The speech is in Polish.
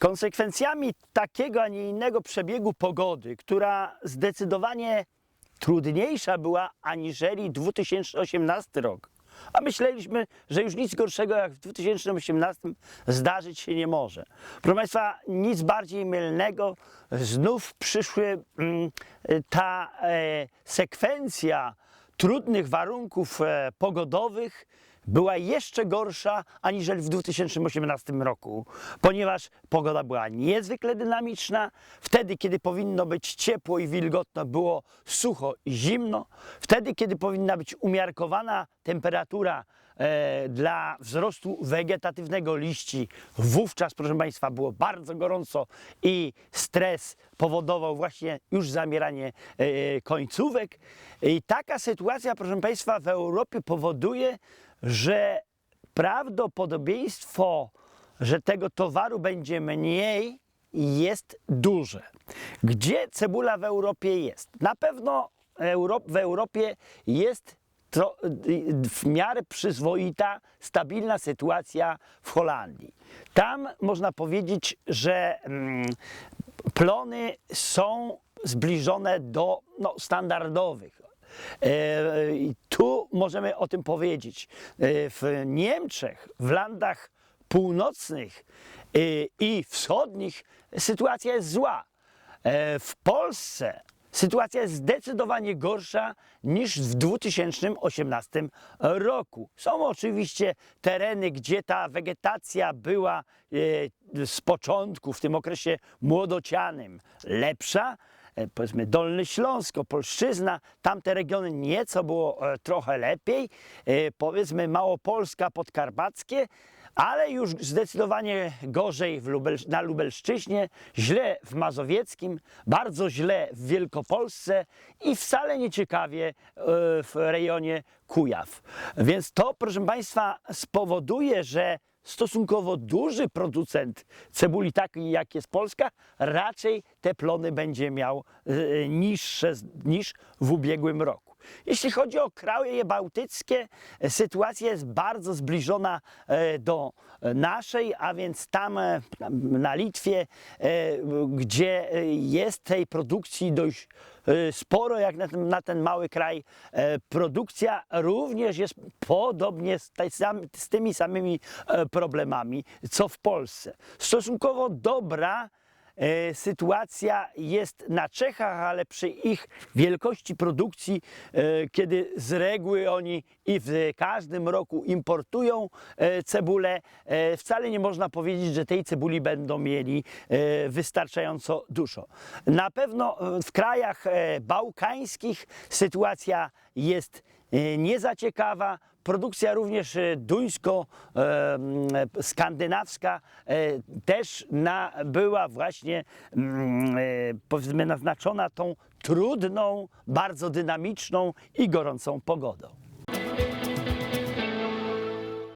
Konsekwencjami takiego, a nie innego przebiegu pogody, która zdecydowanie trudniejsza była aniżeli 2018 rok, a myśleliśmy, że już nic gorszego jak w 2018 zdarzyć się nie może. Proszę Państwa, nic bardziej mylnego. Znów przyszły mm, ta e, sekwencja trudnych warunków e, pogodowych była jeszcze gorsza aniżeli w 2018 roku, ponieważ pogoda była niezwykle dynamiczna. Wtedy, kiedy powinno być ciepło i wilgotno, było sucho i zimno. Wtedy, kiedy powinna być umiarkowana temperatura e, dla wzrostu wegetatywnego liści, wówczas, proszę Państwa, było bardzo gorąco i stres powodował właśnie już zamieranie e, końcówek. I taka sytuacja, proszę Państwa, w Europie powoduje, że prawdopodobieństwo, że tego towaru będzie mniej, jest duże. Gdzie cebula w Europie jest? Na pewno w Europie jest w miarę przyzwoita, stabilna sytuacja w Holandii. Tam można powiedzieć, że mm, plony są zbliżone do no, standardowych. E, i Tu możemy o tym powiedzieć. E, W Niemczech, w landach północnych e, i wschodnich sytuacja jest zła. E, W Polsce sytuacja jest zdecydowanie gorsza niż w 2018 roku. Są oczywiście tereny, gdzie ta wegetacja była e, z początku, w tym okresie młodocianym, lepsza, e, powiedzmy Dolny Śląsk, Opolszczyzna, tamte regiony nieco było e, trochę lepiej, e, powiedzmy Małopolska, Podkarpackie, ale już zdecydowanie gorzej Lubel, na Lubelszczyźnie, źle w Mazowieckim, bardzo źle w Wielkopolsce i wcale nieciekawie e, w rejonie Kujaw. Więc to, proszę Państwa, spowoduje, że stosunkowo duży producent cebuli, taki jak jest Polska, raczej te plony będzie miał e, niższe z- niż w ubiegłym roku. Jeśli chodzi o kraje bałtyckie, sytuacja jest bardzo zbliżona e, do naszej, a więc tam e, na Litwie, e, gdzie jest tej produkcji dość sporo, jak na ten, na ten mały kraj, e, produkcja również jest podobnie z, tej z tymi samymi e, problemami, co w Polsce. Stosunkowo dobra Sytuacja jest na Czechach, ale przy ich wielkości produkcji, e, kiedy z reguły oni i w każdym roku importują e, cebulę, e, wcale nie można powiedzieć, że tej cebuli będą mieli e, wystarczająco dużo. Na pewno e, w krajach e, bałkańskich sytuacja jest e, nie za ciekawa. Produkcja również e, duńsko-skandynawska e, też na, była właśnie mm, e, powiedzmy naznaczona tą trudną, bardzo dynamiczną i gorącą pogodą.